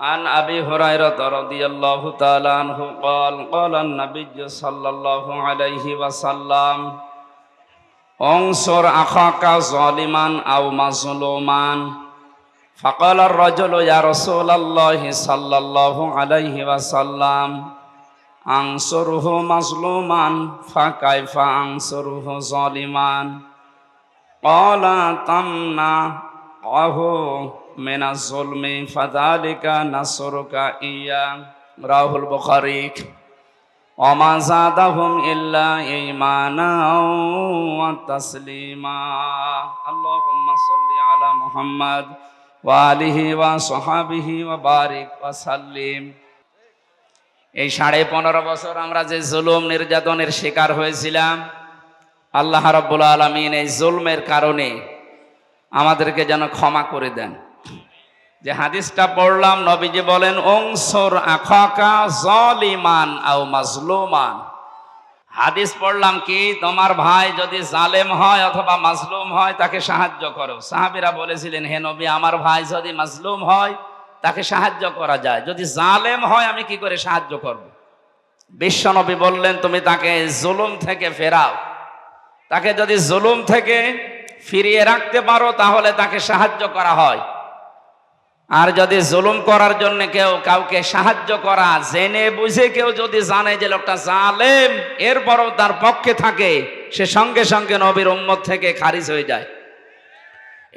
عن أبي هريرة رضي الله تعالى عنه قال قال النبي صلى الله عليه وسلم انصر أخاك ظالما أو مظلوما فقال الرجل يا رسول الله صلى الله عليه وسلم أنصره مظلوما فكيف أنصره ظالما قال تمنعه মেনা জলমে ফাদালিকা নাসরকা ইয়া, রাহুল বখারিক অমা জাদাহুম ইল্লা ইমানা ওয়া তাসলিমা। আল্লাহুম্মা সাল্লি আলা মুহাম্মদ ওয়া আলিহি ওয়া সাহাবিহি ওয়া বারিক ওয়া সাল্লিম। এই সাড়ে পনেরো বছর আমরা যে জুলুম নির্যাতনের শিকার হয়েছিলাম, আল্লাহ রাব্বুল আলামিন এই জুলমের কারণে আমাদেরকে যেন ক্ষমা করে দেন। যে হাদিসটা পড়লাম, নবীজি বলেন অংসর আখাকা জলিমান আও মাজলুমান। হাদিস পড়লাম কি, তোমার ভাই যদি জালেম হয় অথবা মাজলুম হয়, তাকে সাহায্য করো। সাহাবিরা বলেছিলেন, হে নবী, আমার ভাই যদি মাজলুম হয়, তাকে সাহায্য করা যায়। যদি জালেম হয়, আমি কি করে সাহায্য করব? বিশ্বনবী বললেন, তুমি তাকে জুলুম থেকে ফেরাও। তাকে যদি জুলুম থেকে ফিরিয়ে রাখতে পারো, তাহলে তাকে সাহায্য করা হয়। আর যদি জুলুম করার জন্য কেউ কাউকে সাহায্য করা, জেনে বুঝে কেউ যদি জানে যে লোকটা জালেম, এরপরও তার পক্ষে থাকে, সে সঙ্গে সঙ্গে নবীর উম্মত থেকে খারিজ হয়ে যায়।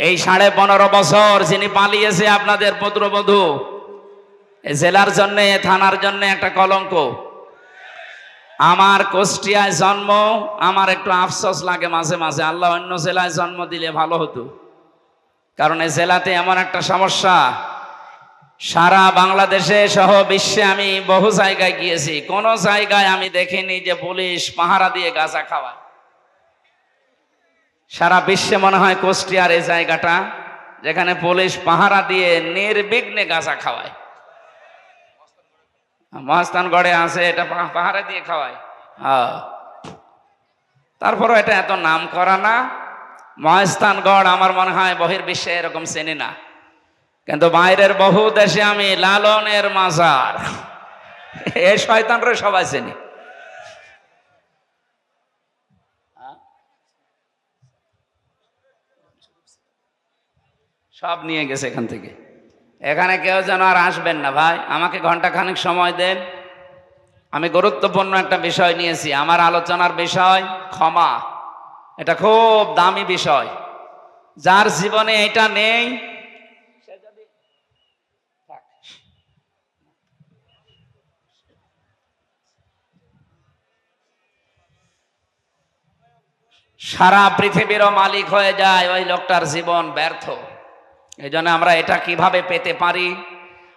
এই সাড়ে পনেরো বছর যিনি পালিয়েছে আপনাদের পুত্রবধূ জেলার জন্য থানার জন্য একটা কলঙ্ক। আমার কুষ্টিয়ায় জন্ম, আমার একটু আফসোস লাগে মাঝে মাঝে, আল্লাহ অন্য জেলায় জন্ম দিলে ভালো হতো। কারণ এই জেলাতে এমন একটা সমস্যা। সারা বাংলাদেশে সহ বিশ্বে আমি বহু জায়গায় গিয়েছি। কোন জায়গায় আমি দেখিনি যে পুলিশ পাহারা দিয়ে গাঁজা খাওয়ায়। সারা বিশ্বে মনে হয় কুষ্টিয়ার এই জায়গাটা, যেখানে পুলিশ পাহারা দিয়ে নির্বিঘ্নে গাঁজা খাওয়ায়। মহাস্থানগড়ে আছে, এটা পাহারা দিয়ে খাওয়ায়। হ্যাঁ তারপরও এটা এত নাম করা না। মহাস্থানগড় আমার মনে হয় বহির্বিশ্বে এরকম চেনে না। কিন্তু বাইরের বহু দেশে আমি লালনের মাজার। এই শয়তানরে সবাই চেনি। সব নিয়ে গেছে এখান থেকে। এখানে কেউ যেন আর আসবেন না ভাই। আমাকে ঘণ্টা খানিক সময় দেন। আমি গুরুত্বপূর্ণ একটা বিষয় নিয়েছি। আমার আলোচনার বিষয় ক্ষমা। এটা খুব দামি বিষয়। যার জীবনে এটা নেই। সারা পৃথিবীরও মালিক হয়ে যায় ওই লোকটার জীবন ব্যর্থ। এই আমরা এটা কীভাবে পেতে পারি?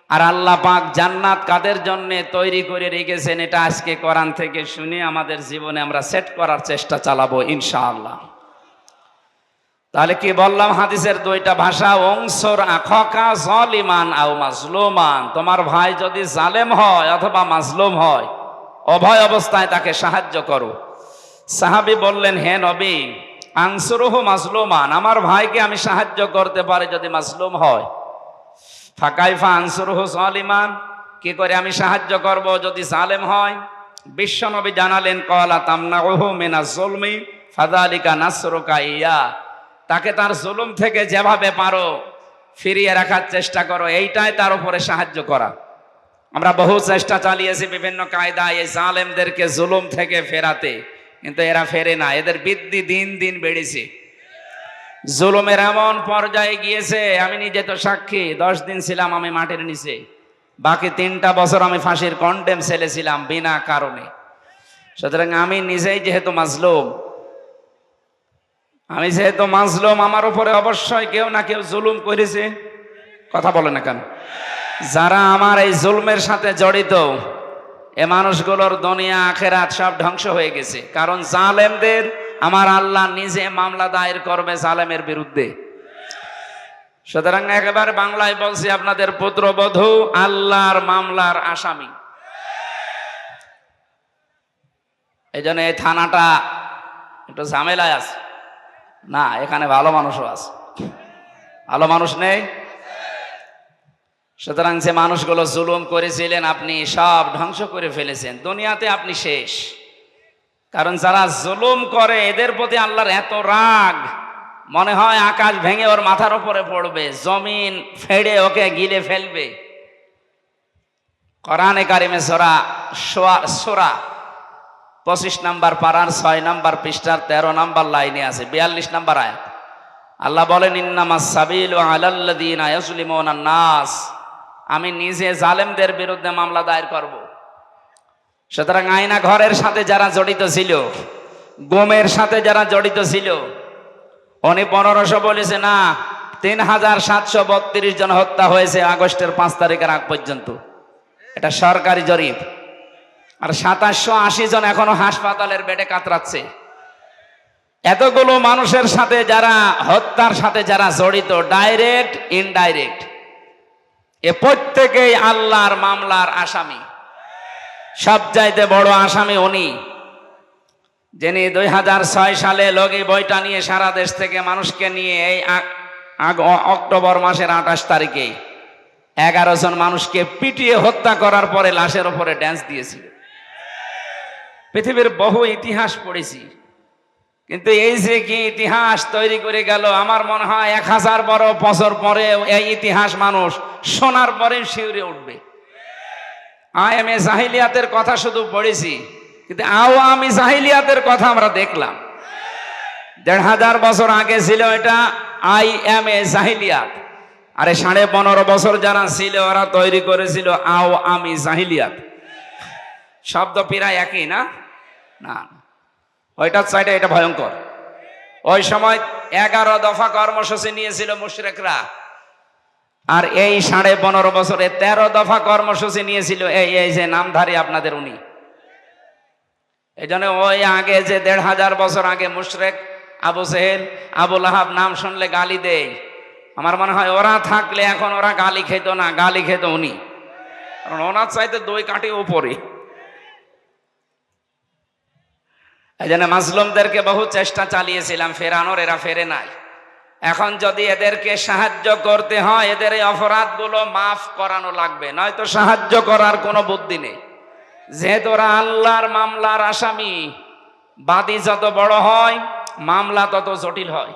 আর আল্লাহ পাক জান্নাত কাদের জন্য তৈরি করে রেখেছেন এটা আজকে কোরআন থেকে শুনে আমাদের জীবনে আমরা সেট করার চেষ্টা চালাবো, ইনশাআল্লাহ। তাহলে কি বললাম হাদিসের দুইটা ভাষা? অংশর আখকা জলিমান আও মাজলুমান। তোমার ভাই যদি জালেম হয় অথবা মাজলুম হয়, অভয় অবস্থায় তাকে সাহায্য করো। সাহাবি বললেন, হে নবী, আংসুরুহ মাজলুমান, আমার ভাইকে আমি সাহায্য করতে পারি যদি মাজলুম হয়। ফাকাইফা আনসুরুহ জালিমান কি করে আমি সাহায্য করব যদি সালেম হয়? বিশ্বনবী জানালেন, কলা তামনাউহু মিনা জুলমি ফাদালিকা নাসরুকা ইয়া। তাকে তার জুলুম থেকে যেভাবে পারো, ফিরিয়ে রাখার চেষ্টা করো, এইটাই তার উপরে সাহায্য করা। আমরা বহু চেষ্টা চালিয়েছি বিভিন্ন কায়দায় এই জালেমদেরকে জুলুম থেকে ফেরাতে, কিন্তু এরা ফেরে না। এদের বৃদ্ধি দিন দিন বেড়েছে। জুলুমের এমন পর্যায়ে গিয়েছে, আমি নিজে তো সাক্ষী, দশ দিন ছিলাম আমি মাটির নিচে। বাকি তিনটা বছর আমি ফাঁসির কন্টেম সেলে ছিলাম, বিনা কারণে। সুতরাং আমি নিজেই যেহেতু মাজলুম, আমি যেহেতু মাজলুম, আমার উপরে অবশ্যই কেউ না কেউ জুলুম করেছে। কথা বলে না কেন? যারা আমার এই জুলমের সাথে জড়িত, এ মানুষগুলোর দুনিয়া, আখেরাত সব ধ্বংস হয়ে গেছে। কারণ জালেমদের আমার আল্লাহ নিজে মামলা দায়ের করবে সালেমের বিরুদ্ধে। সুতরাং একেবারে বাংলায় বলছি, আপনাদের পুত্রবধূ আল্লাহর মামলার আসামি। এই জন্য এই থানাটা একটু ঝামেলায় আছে। না, এখানে ভালো মানুষও আছে। ভালো মানুষ নেই? সুতরাং যে মানুষগুলো জুলুম করেছিলেন, আপনি সব ধ্বংস করে ফেলেছেন। দুনিয়াতে আপনি শেষ। কারণ যারা জুলুম করে, এদের প্রতি আল্লাহর এত রাগ, মনে হয় আকাশ ভেঙে ওর মাথার উপরে পড়বে, জমিন ফেড়ে ওকে গিলে ফেলবে। কোরআনে কারিমে সোরা সোরা পঁচিশ নাম্বার পাড়ার ছয় নাম্বার পৃষ্ঠার তেরো নাম্বার লাইনে আছে, বিয়াল্লিশ নাম্বার আয়াত। আল্লাহ বলেন ইন্নামা সাবিল আলাল্লাদিন আয়াসুলিমন নাস। আমি নিজে জালেমদের বিরুদ্ধে মামলা দায়ের করব। সুতরাং আয়না ঘরের সাথে যারা জড়িত ছিল, গোমের সাথে যারা জড়িত ছিল, উনি পনেরোশো বলেছে, না, তিন হাজার সাতশো বত্রিশ জন হত্যা হয়েছে আগস্টের পাঁচ তারিখের আগ পর্যন্ত। এটা সরকারি জরিপ। আর সাতাশশো আশি জন এখনও হাসপাতালের বেডে কাতরাচ্ছে। এতগুলো মানুষের সাথে যারা, হত্যার সাথে যারা জড়িত ডাইরেক্ট ইনডাইরেক্ট এ প্রত্যেকেই আল্লাহর মামলার আসামি। সবচাইতে বড় আসামি উনি, যিনি দুই হাজার ছয় সালে লগি বইটা নিয়ে সারা দেশ থেকে মানুষকে নিয়ে এই অক্টোবর মাসের আঠাশ তারিখে এগারো জন মানুষকে পিটিয়ে হত্যা করার পরে লাশের ওপরে ড্যান্স দিয়েছিল। পৃথিবীর বহু ইতিহাস পড়েছি, কিন্তু এই যে কি ইতিহাস তৈরি করে গেল, আমার মনে হয় এক হাজার বড় বছর পরে এই ইতিহাস মানুষ শোনার পরে শিউরে উঠবে। এ জাহিলিয়াতের কথা শুধু পড়েছি, কিন্তু আওয়ামী জাহিলিয়াতের কথা আমরা দেখলাম। দেড় হাজার বছর আগে ছিল এটা আই এম এ জাহিলিয়াত। আরে সাড়ে পনেরো বছর যারা ছিল, ওরা তৈরি করেছিল আও আমি জাহিলিয়াত। শব্দ প্রায় একই না? না। ওইটার চাইটা এটা ভয়ঙ্কর। ওই সময় এগারো দফা কর্মসূচি নিয়েছিল মুশরেকরা। আর এই সাড়ে পনেরো বছরে তেরো দফা কর্মসূচি নিয়েছিল এই এই যে নামধারী আপনাদের উনি। এই জন্য ওই আগে যে দেড় হাজার বছর আগে মুশরেক আবু সেহেল আবুল আহাব নাম শুনলে গালি দেয়। আমার মনে হয় ওরা থাকলে এখন ওরা গালি খেত না, গালি খেত উনি। কারণ ওনার চাইতে দই কাঠি উপরে। এই জন্য মাসলুমদেরকে বহু চেষ্টা চালিয়েছিলাম, ফেরানোর, এরা ফেরে নাই। এখন যদি এদেরকে সাহায্য করতে হয়, এদের এই অপরাধগুলো মাফ করানো লাগবে। নয়তো সাহায্য করার কোনো বুদ্ধি নেই। যেহেতু আল্লাহর মামলার আসামি, বাদী যত বড় হয়, মামলা তত জটিল হয়।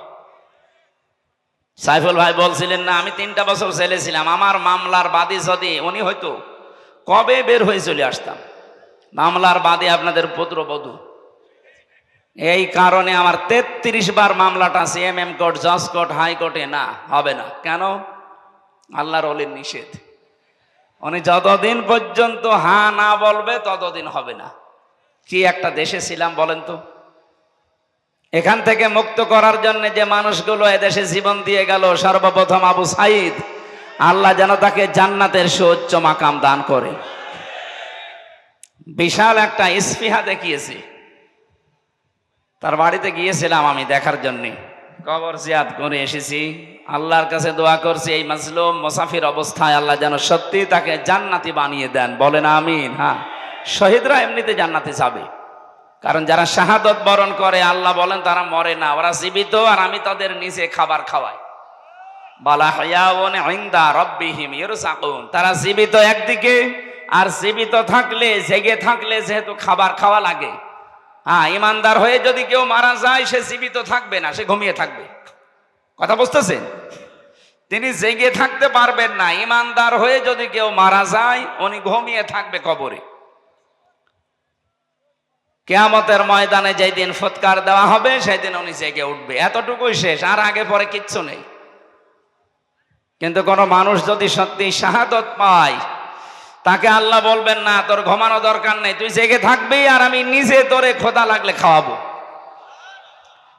সাইফুল ভাই বলছিলেন, না, আমি তিনটা বছর জেলে ছিলাম। আমার মামলার বাদী যদি, উনি হয়তো কবে বের হয়ে চলে আসতাম। মামলার বাদী আপনাদের পুত্রবধূ। এই কারণে আমার তেত্রিশ বার মামলাটা সিএমএম কোর্ট, জজ কোর্ট হাইকোর্টে না, হবে না। কেন? আল্লাহর অলির নিষেধ। উনি যতদিন পর্যন্ত হা না বলবে, ততদিন হবে না। কি একটা দেশে ছিলাম বলেন তো? এখান থেকে মুক্ত করার জন্য যে মানুষগুলো এদেশে জীবন দিয়ে গেল, সর্বপ্রথম আবু সাইদ, আল্লাহ যেন তাকে জান্নাতের সুউচ্চ মাকাম দান করে। বিশাল একটা ইস্ফিহা দেখিয়েছে। তার বাড়িতে গিয়েছিলাম আমি দেখার জন্যে। কবর জিয়াদ করে এসেছি। আল্লাহর কাছে দোয়া করছি, এই মাজলুম মুসাফির অবস্থায় আল্লাহ যেন সত্যি তাকে জান্নাতি বানিয়ে দেন। বলেন আমিন হ্যাঁ। শহীদরা এমনিতে জান্নাতে যাবে। কারণ যারা শাহাদত বরণ করে, আল্লাহ বলেন তারা মরে না, ওরা জীবিত আর আমি তাদের নিচে খাবার খাওয়াই। বালা তারা জীবিত একদিকে আর জীবিত থাকলে, জেগে থাকলে যেহেতু খাবার খাওয়া লাগে। হ্যাঁ ইমানদার হয়ে যদি কেউ মারা যায়, সে জীবিত থাকবে না, সে ঘুমিয়ে থাকবে। কথা বুঝতেছেন? তিনি জেগে থাকতে পারবেন না। ইমানদার হয়ে যদি কেউ মারা যায়, উনি ঘুমিয়ে থাকবে কবরে। কেয়ামতের ময়দানে যেই দিন ফুৎকার দেওয়া হবে সেই দিন উনি জেগে উঠবে। এতটুকুই শেষ, আর আগে পরে কিচ্ছু নেই। কিন্তু কোনো মানুষ যদি সত্যি শাহাদত পায় তাকে আল্লাহ বলবেন, না, তোর ঘুমানো দরকার নেই, তুই জেগে থাকবি আর আমি নিজে তোরে খোদা লাগলে খাওয়াবো।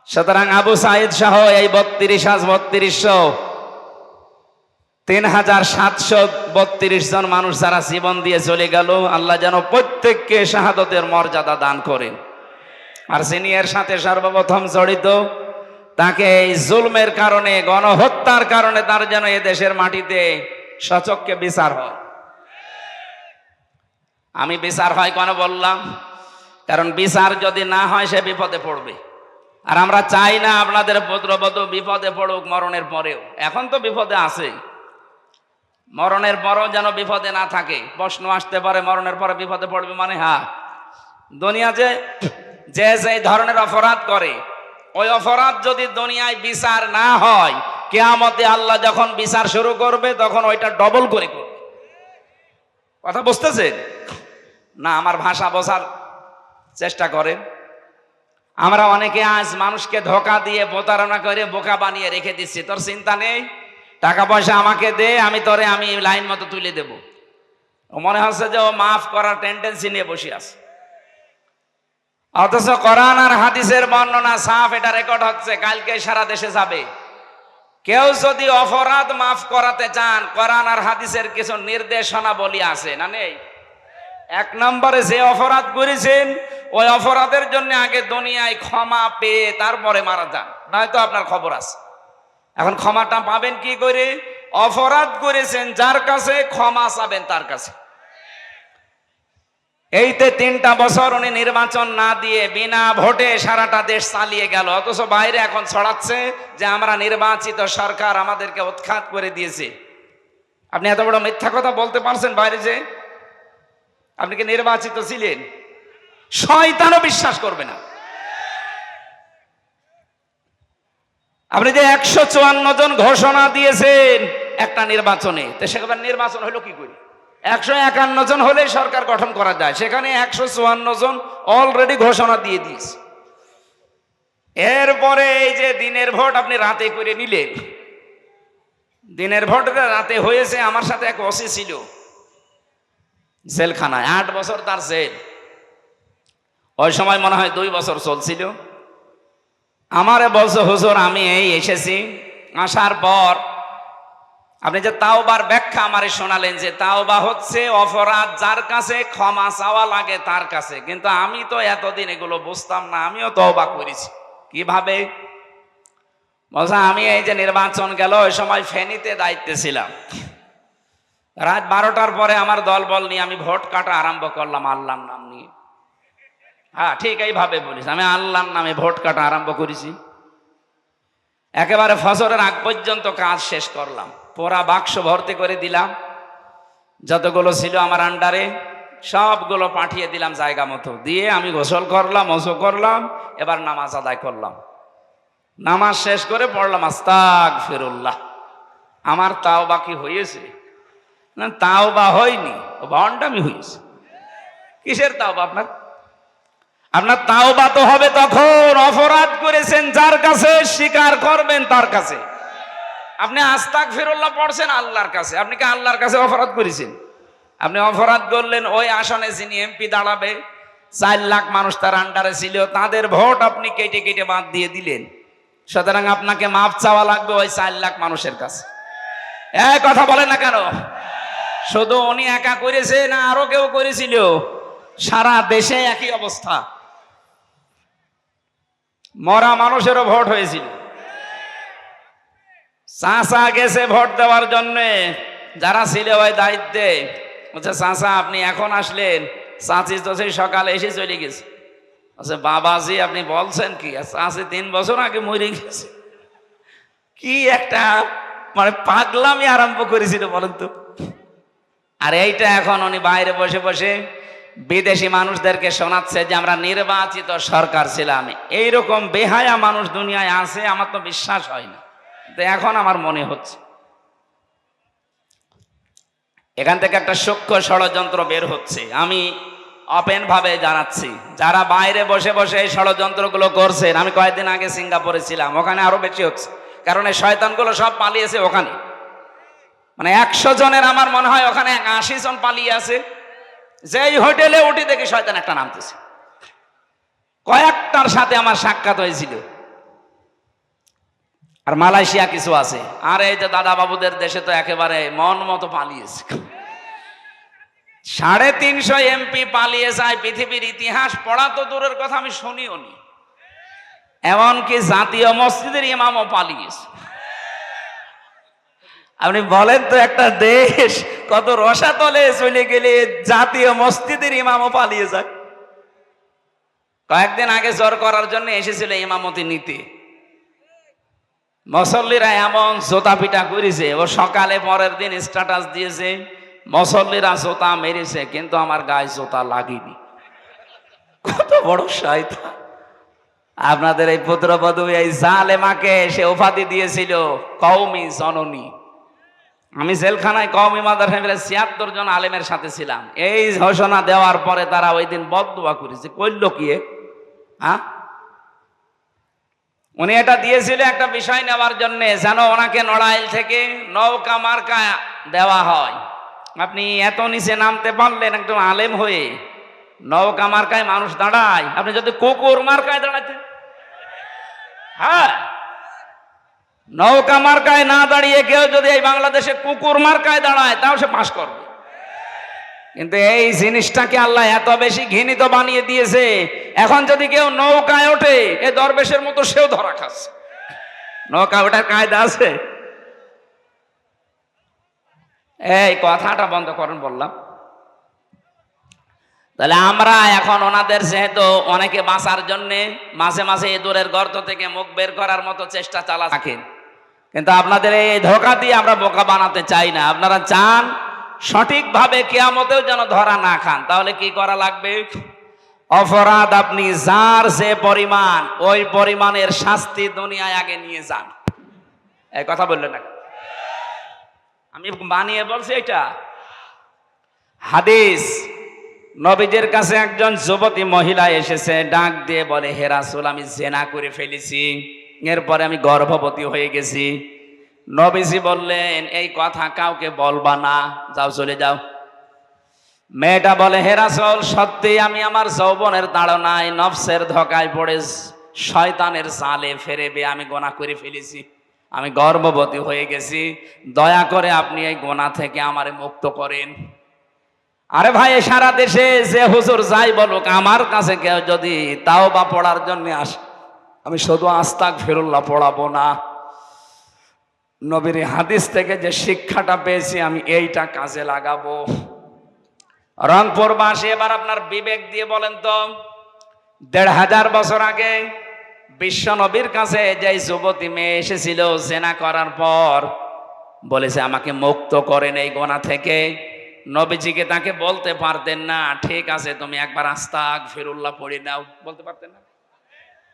সুতরাং আবু সাইদ সহ এই বত্রিশ হাজ বত্রিশশো তিন হাজার সাতশো বত্রিশ জন মানুষ যারা জীবন দিয়ে চলে গেল, আল্লাহ যেন প্রত্যেককে শাহাদতের মর্যাদা দান করেন। আর সিনিয়র সাথে সর্বপ্রথম জড়িত, তাকে এই জুলমের কারণে, গণহত্যার কারণে তার যেন এ দেশের মাটিতে সচককে বিচার হয়। আমি বিচার হয় কেন বললাম? কারণ বিচার যদি না হয়, সে বিপদে পড়বে। আর আমরা চাই না আপনাদের পুত্রবধূ বিপদে পড়ুক মরণের পরেও। এখন তো বিপদে আছে। মরণের পরও যেন বিপদে না থাকে। প্রশ্ন আসতে পারে, মরণের পরে বিপদে পড়বে মানে হ্যাঁ দুনিয়া যে যে যে ধরনের অপরাধ করে, ওই অপরাধ যদি দুনিয়ায় বিচার না হয়, কেয়ামতে আল্লাহ যখন বিচার শুরু করবে, তখন ওইটা ডবল করে করবে। কথা বুঝতেছেন? না, আমার ভাষা বোঝার চেষ্টা করেন আমরা অনেকে আজ মানুষকে ধোকা দিয়ে প্রতারণা করে বোকা বানিয়ে রেখে দিচ্ছি। তোর চিন্তা নেই? টাকা পয়সা আমাকে দে, আমি তোরে, আমি লাইন মতো তুলে দেব। মনে হচ্ছে যে ও মাফ করার টেন্ডেন্সি নিয়ে বসে আছে। অথচ কোরআন আর হাদিসের বর্ণনা সাফ, এটা রেকর্ড হচ্ছে, কালকে সারা দেশে যাবে। কেউ যদি অপরাধ মাফ করাতে চান, কোরআন আর হাদিসের কিছু নির্দেশনা বলি আছে, না নেই? এক নম্বরে যে অপরাধ করেছেন, ওই অপরাধের জন্য আগে দুনিয়ায় ক্ষমা পেয়ে তারপরে মারা যান। নয়তো আপনার খবর আছে। এখন ক্ষমাটা পাবেন কি করে? অপরাধ করেছেন, যার কাছে ক্ষমা চাবেন তার কাছে। এইতে তিনটা বছর উনি নির্বাচন না দিয়ে বিনা ভোটে সারাটা দেশ চালিয়ে গেল। অথচ বাইরে এখন ছড়াচ্ছে যে আমরা নির্বাচিত সরকার আমাদেরকে উৎখাত করে দিয়েছে। আপনি এত বড় মিথ্যা কথা বলতে পারছেন বাইরে যে? আপনি কি নির্বাচিত ছিলেন? শয়তানও বিশ্বাস করবে না। আপনি যে একশো চুয়ান্ন জন ঘোষণা দিয়েছেন একটা নির্বাচনে, তো সেখানে নির্বাচন হলো কি করে? একশো একান্ন জন হলে সরকার গঠন করা যায়। সেখানে একশো চুয়ান্ন জন অলরেডি ঘোষণা দিয়ে দিয়েছে। এরপরে এই যে দিনের ভোট আপনি রাতে করে নিলেন। দিনের ভোটটা রাতে হয়েছে, আমার সাথে এক অসি ছিল। জেলখানায়, আট বছর তার জেল। ওই সময় মনে হয় দুই বছর চলছিল। আমারে বলছে, হুজুর, আমি এই এসেছি। আসার পর আপনি যে তাওবার ব্যাখ্যা আমারে শোনালেন যে তাওবা হচ্ছে অপরাধ, যার কাছে ক্ষমা চাওয়া লাগে তার কাছে। কিন্তু আমি তো এতদিন এগুলো বুঝতাম না, আমিও তওবা করেছি। কীভাবে? বলছে, আমি এই যে নির্বাচন গেল, ওই সময় ফেনীতে দায়িত্বে ছিলাম। রাত বারোটার পরে আমার দল বল নিয়ে আমি ভোট কাটা আরম্ভ করলাম আল্লাহর নাম নিয়ে। হ্যাঁ ঠিক এইভাবে বলিস। আমি আল্লাহর নামে ভোট কাটা আরম্ভ করেছি। একেবারে ফসলের আগ পর্যন্ত কাজ শেষ করলাম। পোড়া বাক্স ভর্তি করে দিলাম। যতগুলো ছিল আমার আন্ডারে, সবগুলো পাঠিয়ে দিলাম জায়গা মতো। দিয়ে আমি গোসল করলাম ওসো করলাম, এবার নামাজ আদায় করলাম। নামাজ শেষ করে পড়লাম আস্তাক ফিরুল্লাহ আমার তাও বাকি হয়েছে? না, তাও বা হয়নি ভণ্ডামি হয়েছে কিসের তাও বা আপনার? আপনার তাও বা তো হবে তখন, অপরাধ করেছেন যার কাছে, স্বীকার করবেন তার কাছে। আপনি আস্তাক ফিরুল্লাহ পড়ছেন আল্লাহর কাছে, আপনি কি আল্লাহর কাছে অপরাধ করেছেন? আপনি অপরাধ করলেন, ওই আসনে যিনি এমপি দাঁড়াবে, চার লাখ মানুষ তার আন্ডারে ছিল, তাদের ভোট আপনি কেটে কেটে বাদ দিয়ে দিলেন। সুতরাং আপনাকে মাপ চাওয়া লাগবে ওই চার লাখ মানুষের কাছে। এক কথা বলে না কেন? শুধু উনি একা করেছে না আরও কেউ করেছিল? সারা দেশে একই অবস্থা। মরা মানুষেরও ভোট হয়েছিল। চাষা গেছে ভোট দেওয়ার জন্য। যারা ছিল ওই দায়িত্বে, বলছে চাষা আপনি এখন আসলেন। চাচি তো সেই সকালে এসে চলে গেছে। আচ্ছা বাবাজি, আপনি বলছেন কি? চাষি তিন বছর আগে মরে গেছে। কি একটা মানে পাগলামি আরম্ভ করেছিল বলেন তো। আর এইটা এখন উনি বাইরে বসে বসে বিদেশি মানুষদেরকে শোনাচ্ছে যে আমরা নির্বাচিত সরকার ছিলাম। এইরকম বেহায়া মানুষ দুনিয়ায় আছে, আমার তো বিশ্বাস হয় না। তো এখন আমার মনে হচ্ছে। এখান থেকে একটা সূক্ষ্ম ষড়যন্ত্র বের হচ্ছে। আমি ওপেন ভাবে জানাচ্ছি, যারা বাইরে বসে বসে এই ষড়যন্ত্রগুলো করছেন, আমি কয়েকদিন আগে সিঙ্গাপুরে ছিলাম, ওখানে আরও বেশি হচ্ছে। কারণ এই শয়তানগুলো সব পালিয়েছে ওখানে। মানে একশো জনের আমার মনে হয় ওখানে আশি জন পালিয়ে আছে। যেই হোটেলে উঠি দেখি শয়তান একটা নামতেছে। কয়েকটার সাথে আমার সাক্ষাৎ হয়েছিল। আর মালয়েশিয়া কিছু আছে। আর এই যে দাদা বাবুদের দেশে তো একেবারে মন মতো পালিয়েছে। সাড়ে তিনশো এমপি পালিয়ে যায় পৃথিবীর ইতিহাস, পড়া তো দূরের কথা, আমি শুনিও নি। এমনকি জাতীয় মসজিদের ইমামও পালিয়েছে। আপনি বলেন তো একটা দেশ কত রসাতলে চলে গেলে জাতীয় মসজিদের ইমামও পালিয়ে যায়। কয়েকদিন আগে জ্বর করার জন্য এসেছিল ইমামতি নিতে। মুসল্লিরা এমন জোতা পিটা করেছে, ও সকালে পরের দিন স্ট্যাটাস দিয়েছে, মুসল্লিরা জোতা মেরেছে, কিন্তু আমার গায়ে জোতা লাগেনি। কত বড় শয়তান। আপনাদের এই পুত্রবধূ, এই জালেমাকে সে উপাধি দিয়েছিল কৌমি জননী। আমি জেলখানায় কওমি মাদার ফ্যামিলি ছিয়াত্তর জন আলেমের সাথে ছিলাম। এই ঘোষণা দেওয়ার পরে তারা ওই দিন বদুয়া করেছে। করল কি হ্যাঁ উনি এটা দিয়েছিল একটা বিষয় নেওয়ার জন্য, যেন ওনাকে নড়াইল থেকে নৌকা মার্কা দেওয়া হয়। আপনি এত নিচে নামতে পারলেন একদম আলেম হয়ে, নৌকা মার্কায় মানুষ দাঁড়ায়। আপনি যদি কুকুর মার্কায় দাঁড়াতেন হ্যাঁ। নৌকা মার্কায় না দাঁড়িয়ে কেউ যদি এই বাংলাদেশে কুকুর মার্কায় দাঁড়ায়, তাও সে পাশ করবে। কিন্তু এই জিনিসটাকে আল্লাহ এত বেশি ঘৃণিত বানিয়ে দিয়েছে, এখন যদি কেউ নৌকায় ওঠে, এ দরবেশের মতো সেও ধরা খাচ্ছে। নৌকা ওঠার কায়দা আছে? এই কথাটা বন্ধ করেন, বললাম। তাহলে আমরা এখন ওনাদের যেহেতু অনেকে বাঁচার জন্যে মাঝে মাঝে ইঁদুরের গর্ত থেকে মুখ বের করার মতো চেষ্টা চালা থাকেন কিন্তু আপনাদের এই ধোকা দিয়ে আমরা বোকা বানাতে চাই না। আপনারা চান সঠিকভাবে কেয়ামতেও যেন ধরা না খান। তাহলে কি করা লাগবে? অপরাধ আপনি যার যে পরিমাণ, ওই পরিমাণের শাস্তি দুনিয়ায় আগে নিয়ে যান। এই কথা বললেন না আমি বানিয়ে বলছি এটা। হাদিস, নবীজের কাছে একজন যুবতী মহিলা এসেছে, ডাক দিয়ে বলে হেরাসুল আমি জেনা করে ফেলেছি। এরপরে আমি গর্ভবতী হয়ে গেছি। নবীজি বললেন, এই কথা কাউকে বলবা না। যাও, চলে যাও। মেয়েটা বলে হেরাসল সত্যি আমি আমার যৌবনের তাড়নায় নফসের ধকায় পড়ে শয়তানের জালে ফেরেবে আমি গোনা করে ফেলেছি। আমি গর্ভবতী হয়ে গেছি। দয়া করে আপনি এই গোনা থেকে আমারে মুক্ত করেন। আরে ভাই, সারা দেশে যে হুজুর যাই বলুক, আমার কাছে কেউ যদি তাও বা পড়ার জন্য আসে আমি শুধু আস্তাক ফেরুল্লাহ পড়াবো না। নবীর হাদিস থেকে যে শিক্ষাটা পেয়েছি, আমি এইটা কাজে লাগাবো। রংপুরবাসী এবার আপনার বিবেক দিয়ে বলেন তো, দেড় হাজার বছর আগে বিশ্ব নবীর কাছে যে যুবতী মেয়ে এসেছিল, জেনা করার পর বলেছে, আমাকে মুক্ত করেন এই গোনা থেকে। নবীজিকে তাকে বলতে পারতেন না, ঠিক আছে, তুমি একবার আস্তাক ফিরুল্লাহ পড়ে নাও। বলতে পারতেন না।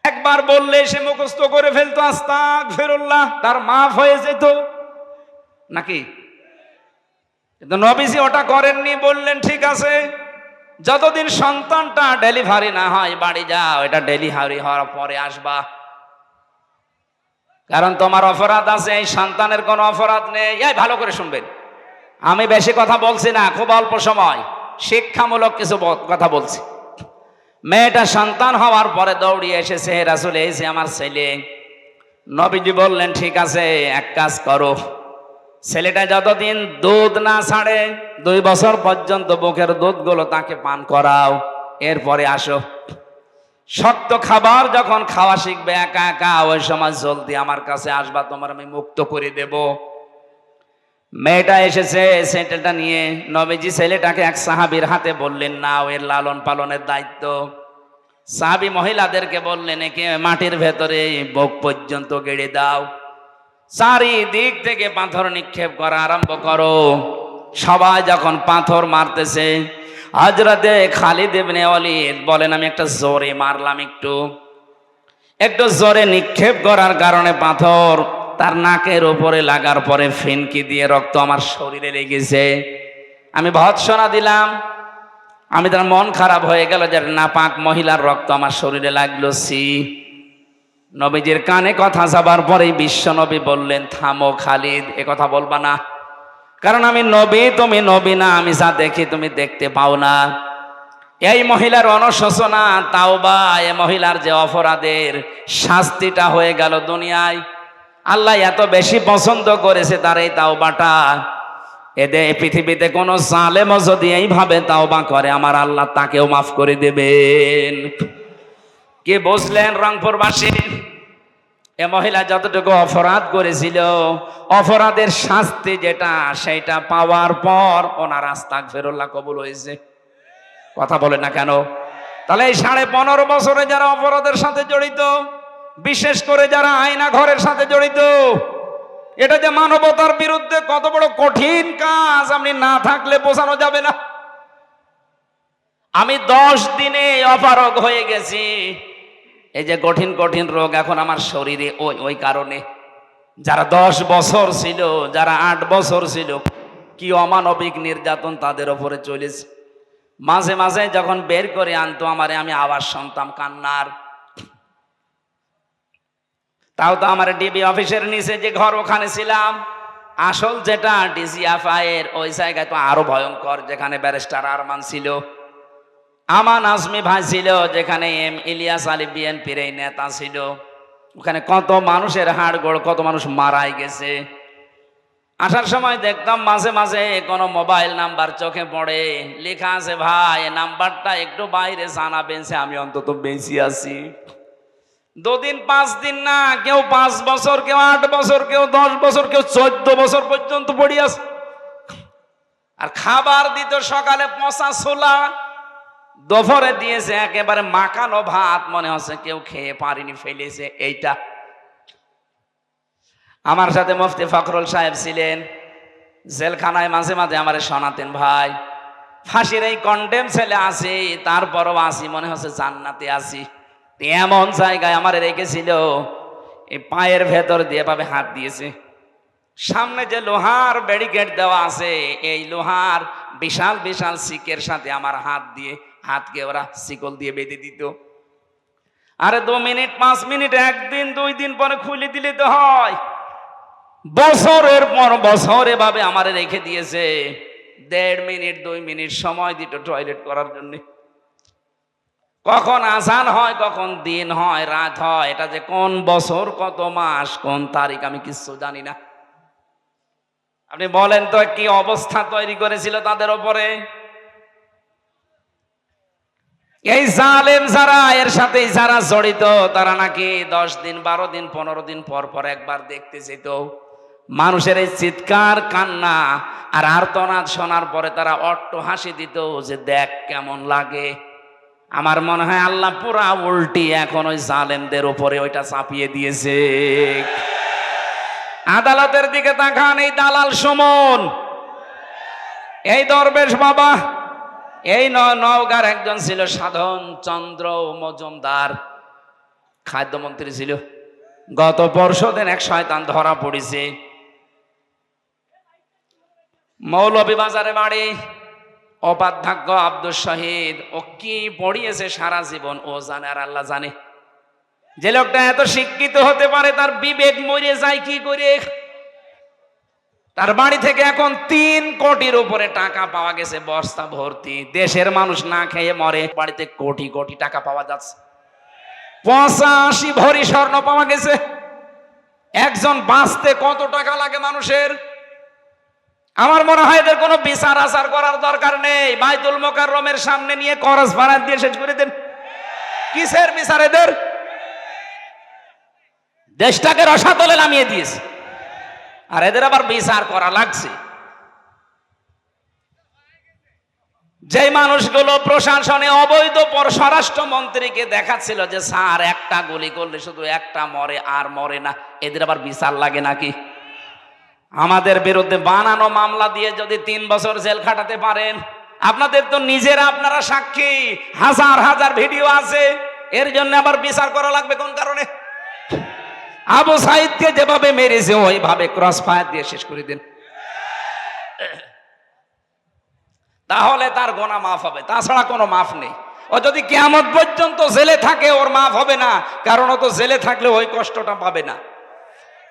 একবার বললে সে মুখস্থ করে ফেলতো আস্তাক ফিরুল্লাহ তার মাফ হয়ে যেত। নাকি? কিন্তু নবীজি ওটা করেননি, বললেন, ঠিক আছে, যতদিন সন্তানটা ডেলিভারি না হয়, বাড়ি যাও, এটা ডেলিভারি হওয়ার পরে আসবা। কারণ তোমার অপরাধ আছে, এই সন্তানের কোনো অপরাধ নেই। এই, ভালো করে শুনবেন। আমি বেশি কথা বলছি না, খুব অল্প সময়। শিক্ষামূলক কিছু কথা বলছি। মেয়েটা সন্তান হওয়ার পরে দৌড়িয়ে এসেছে রাসুল যে আমার ছেলে। নবীজি বললেন, ঠিক আছে, এক কাজ করো। ছেলেটা যতদিন দুধ না ছাড়ে, দুই বছর পর্যন্ত বুকের দুধগুলো তাকে পান করাও। এরপরে আসো। শক্ত খাবার যখন খাওয়া শিখবে, একা একা ওই সময় জলদি আমার কাছে আসবা, তোমার আমি মুক্ত করে দেব। মেয়েটা এসেছে, সেটেলটা নিয়ে নবীজি ছেলেটাকে এক সাহাবির হাতে বললেন না এর লালন পালনের দায়িত্ব। সাহাবি মহিলাদেরকে বললেন, একে মাটির ভেতরে বুক পর্যন্ত গেড়ে দাও। চারিদিক থেকে পাথর নিক্ষেপ করা আরম্ভ করো। সবাই যখন পাথর মারতেছে হজরতে খালিদ ইবনে ওয়ালিদ বলেন, আমি একটা জোরে মারলাম একটু। একটু জোরে নিক্ষেপ করার কারণে পাথর তার নাকের উপরে লাগার পরে ফিনকি দিয়ে রক্ত আমার শরীরে লেগেছে। আমি ভৎসনা দিলাম। আমি তার মন খারাপ হয়ে গেল যে নাপাক মহিলার রক্ত আমার শরীরে লাগল সি নবীজির কানে কথা যাবার পরেই বিশ্ব নবী বললেন, থামো খালিদ, এ কথা বলবা না। কারণ আমি নবী, তুমি নবী না, আমি যা দেখি তুমি দেখতে পাও না। এই মহিলার অনশোচনা তাও বা এ মহিলার যে অপরাধের শাস্তিটা হয়ে গেল দুনিয়ায়। আল্লাহ এত বেশি পছন্দ করেছে তার এই তাওবাটা। এদের পৃথিবীতে কোনো জালেমও যদি এইভাবে তাওবা করে, আমার আল্লাহ তাকেও মাফ করে দেবেন। কে বুঝলেন রংপুরবাসী? এ মহিলা যতটুকু অপরাধ করেছিল, অপরাধের শাস্তি যেটা, সেটা পাওয়ার পর ওনার আস্তাক ফেরুল্লাহ কবুল হয়েছে। কথা বলে না কেন? তাহলে এই সাড়ে পনেরো বছরে যারা অপরাধের সাথে জড়িত বিশেষ করে যারা আয়না ঘরের সাথে জড়িত, এটা যে মানবতার বিরুদ্ধে কত বড় কঠিন কাজ আপনি না থাকলে বোঝানো যাবে না। আমি দশ দিনে অপারগ হয়ে গেছি। এই যে কঠিন কঠিন রোগ এখন আমার শরীরে ওই ওই কারণে। যারা দশ বছর ছিল, যারা আট বছর ছিল, কি অমানবিক নির্যাতন তাদের ওপরে চলেছে। মাঝে মাঝে যখন বের করে আনতো আমারে, আমি আবার শুনতাম কান্নার। তাও তো আমার ডিবি অফিসের নিচে যে ঘর ওখানে ছিলাম। আসল যেটা ডিজিএফআই এর ওই জায়গায় তো আরও ভয়ঙ্কর, যেখানে ব্যারিস্টার আরমান ছিল, আমান আজমি ভাই ছিল, যেখানে এম ইলিয়াস আলী বিএনপির এই নেতা ছিল। ওখানে কত মানুষের হাড় গোড় কত মানুষ মারাই গেছে। আসার সময় দেখতাম মাঝে মাঝে কোনো মোবাইল নাম্বার চোখে পড়ে, লেখা আছে, ভাই, নাম্বারটা একটু বাইরে জানাবেন সে আমি অন্তত বেশি আছি। দুদিন পাঁচ দিন না, কেউ পাঁচ বছর, কেউ আট বছর, কেউ দশ বছর, কেউ চোদ্দ বছর পর্যন্ত পড়ি আছে। আর খাবার দিত সকালে পচা ছোলা দুপুরে দিয়েছে একেবারে মাখানো ভাত, মনে হচ্ছে কেউ খেয়ে পারিনি, ফেলেছে এইটা। আমার সাথে মুফতি ফখরুল সাহেব ছিলেন, জেলখানায় মাঝে মাঝে আমার শোনাতেন, ভাই, ফাঁসির এই কন্ডেম ছেলে আসি তারপরও আসি মনে হচ্ছে জান্নাতে আসি এমন জায়গায় আমার রেখেছিল, এই পায়ের ভেতর দিয়ে পাবে হাত দিয়েছে। সামনে যে লোহার ব্যারিকেড দেওয়া আছে, এই লোহার বিশাল বিশাল সিকের সাথে আমার হাত দিয়ে, হাতকে ওরা শিকল দিয়ে বেঁধে দিত। আরে দু মিনিট, পাঁচ মিনিট, একদিন, দুই দিন পরে খুলে দিলে তো হয়। বছরের পর বছর এভাবে আমার রেখে দিয়েছে। দেড় মিনিট, দুই মিনিট সময় দিত টয়লেট করার জন্য। কখন আসান হয় কখন দিন হয়, রাত হয়। এটা যে কোন বছর, কত মাস, কোন তারিখ, আমি কিচ্ছু জানি না। আপনি বলেন তো, কি অবস্থা তৈরি করেছিল তাদের ওপরে? এই জালেম যারা, এর সাথে যারা জড়িত, তারা নাকি দশ দিন, বারো দিন, পনেরো দিন পর পর একবার দেখতে যেত। মানুষের এই চিৎকার, কান্না আর আর্তনাদ শোনার পরে তারা অট্ট হাসি দিত যে, দেখ কেমন লাগে। আমার মনে হয় আল্লাহ পুরা উল্টি এখন ওই জালেমদের উপরে ওইটা চাপিয়ে দিয়েছে। আদালতের দিকে তাকান, এই দালাল সুমন। এই দরবেশ বাবা, এই নওগাঁর একজন ছিল সাধন চন্দ্র মজুমদার। খাদ্যমন্ত্রী ছিল। গত পরশুদিন এক শয়তান ধরা পড়েছে। মৌলভীবাজারে বাড়ি। অপাধ্যক্ষ আব্দুল শহীদ, ও কি পড়িয়েছে সারা জীবন, ও জানে, আর আল্লাহ জানে। যে লোকটা এত শিক্ষিত হতে পারে, তার বিবেক মরে যায় কি করে? তার বাড়ি থেকে এখন তিন কোটির উপরে টাকা পাওয়া গেছে, বস্তা ভর্তি। দেশের মানুষ না খেয়ে মরে, বাড়িতে কোটি কোটি টাকা পাওয়া যাচ্ছে। পঁচাশি ভরি স্বর্ণ পাওয়া গেছে। একজন বাঁচতে কত টাকা লাগে মানুষের? আমার মনে হয় এদের কোনো বিচার আচার করার দরকার নেই। বাইতুল মোকাররমের সামনে নিয়ে করস ভাড়া দিয়ে শেষ করে দেন। কিসের বিচার এদের? দেশটাকে রসাতলে নামিয়ে দিয়েছে। আর এদের আবার বিচার করা লাগছে। যে মানুষগুলো প্রশাসনে অবৈধ পর স্বরাষ্ট্র মন্ত্রীকে দেখাচ্ছিল যে, স্যার, একটা গুলি করলে শুধু একটা মরে আর মরে না। এদের আবার বিচার লাগে নাকি? আমাদের বিরুদ্ধে বানানো মামলা দিয়ে যদি তিন বছর জেল খাটাতে পারেন, আপনাদের তো নিজেরা আপনারা সাক্ষী। হাজার হাজার ভিডিও আছে। এর জন্য আবার বিচার করা লাগবে কোন কারণে? আবু সাইদকে যেভাবে মেরেছে, ওইভাবে ক্রস ফায়ার দিয়ে শেষ করে দিন। তাহলে তার গোনা মাফ হবে, তাছাড়া কোনো মাফ নেই। ও যদি কেমন পর্যন্ত জেলে থাকে, ওর মাফ হবে না, কারণ ও তো জেলে থাকলে ওই কষ্টটা পাবে না।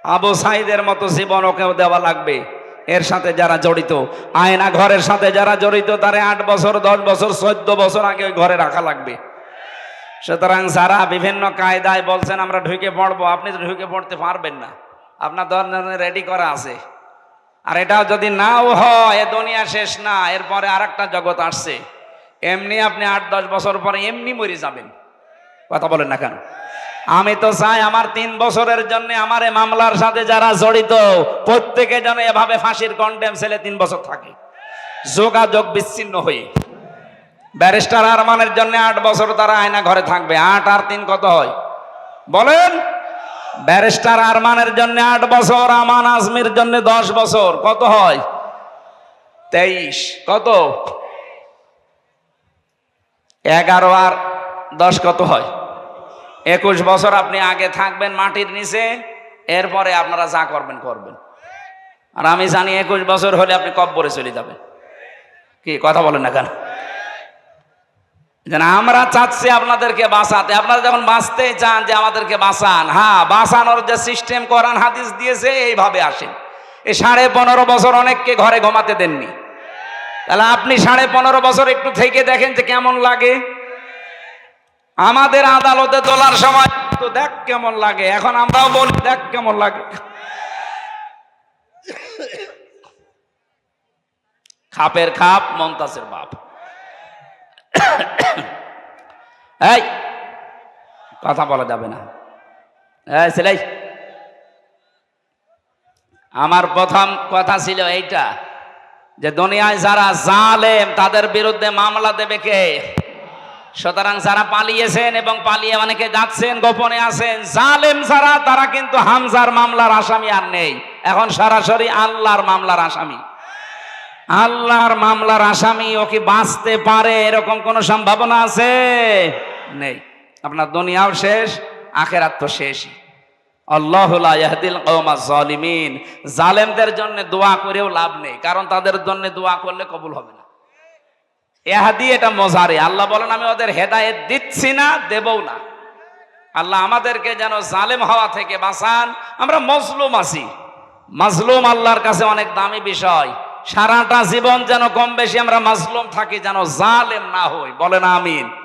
আবু সাইদের মতো জীবন ওকেও দেওয়া লাগবে। এর সাথে যারা জড়িত, আয়না ঘরের সাথে যারা জড়িত, তারে আট বছর, দশ বছর, চোদ্দ বছর আগে ওই ঘরে রাখা লাগবে। সুতরাং যারা বিভিন্ন কায়দায় বলছেন, আমরা ঢুকে পড়ব, আপনি তো ঢুকে পড়তে পারবেন না। আপনার ধরনের রেডি করা আছে। আর এটাও যদি নাও হয়, এ দুনিয়া শেষ না, এরপরে আর একটা জগৎ আসছে। এমনি আপনি আট, দশ বছর পরে এমনি মরে যাবেন। কথা বলেন না কেন? আমি তো চাই আমার তিন বছরের জন্য আমার মামলার সাথে যারা জড়িত, প্রত্যেকে যেন এভাবে ফাঁসির কন্ডেম ছেলে তিন বছর থাকে। যোগাযোগ বিচ্ছিন্ন হয়ে। ব্যারিস্টার আরমানের জন্য আট বছর তারা আয়না ঘরে থাকবে। আট আর তিন কত হয়? বলেন, ব্যারিস্টার আরমানের জন্য আট বছর, আমান আজমির জন্য দশ বছর, কত হয়? তেইশ, কত? এগারো আর দশ কত হয়? একুশ বছর আপনি আগে থাকবেন মাটির নিচে, এরপরে আপনারা যা করবেন করবেন। আর আমি জানি একুশ বছর হলে আপনি কব্বরে চলে যাবেন। কি, কথা বলেন না কেন? আমরা চাচ্ছি আপনাদেরকে বাঁচাতে। আপনারা যখন বাঁচতে চান যে আমাদেরকে বাঁচান হ্যাঁ বাঁচানোর যে সিস্টেম করান হাদিস দিয়েছে, এইভাবে আসেন। এই সাড়ে পনেরো বছর অনেককে ঘরে ঘুমাতে দেননি। তাহলে আপনি সাড়ে পনেরো বছর একটু থেকে দেখেন যে কেমন লাগে। আমাদের আদালতে তোলার সময় তো দেখ কেমন লাগে, এখন আমরাও বলি দেখ কেমন লাগে। খাপের খাপ মন্তাসের বাপ। এই, কথা বলা যাবে না। এই ছেলে, আমার প্রথম কথা ছিল এইটা, যে দুনিয়ায় যারা জালেম, তাদের বিরুদ্ধে মামলা দেবে কে? সুতরাং যারা পালিয়েছেন এবং পালিয়ে অনেকে যাচ্ছেন, গোপনে আছেন, জালেম যারা, তারা কিন্তু হামজার মামলার আসামি আর নেই। এখন সরাসরি আল্লাহর মামলার আসামি। আল্লাহর মামলার আসামি, ও কি বাঁচতে পারে এরকম কোনো সম্ভাবনা আছে? নেই। আপনার দুনিয়াও শেষ, আখেরাত তো শেষই। জালেমদের জন্য দোয়া করেও লাভ নেই, কারণ তাদের জন্য দোয়া করলে কবুল হবে না। এহাদি এটা মজারে। আল্লাহ বলেন, আমি ওদের হেদায়েত দিচ্ছি না, দেবও না। আল্লাহ আমাদেরকে যেন জালেম হওয়া থেকে বাঁচান। আমরা মজলুম আছি। মাজলুম আল্লাহর কাছে অনেক দামি বিষয়। সারাটা জীবন যেন কম বেশি আমরা মাজলুম থাকি, যেন জালেম না হই। বলেন, আমিন।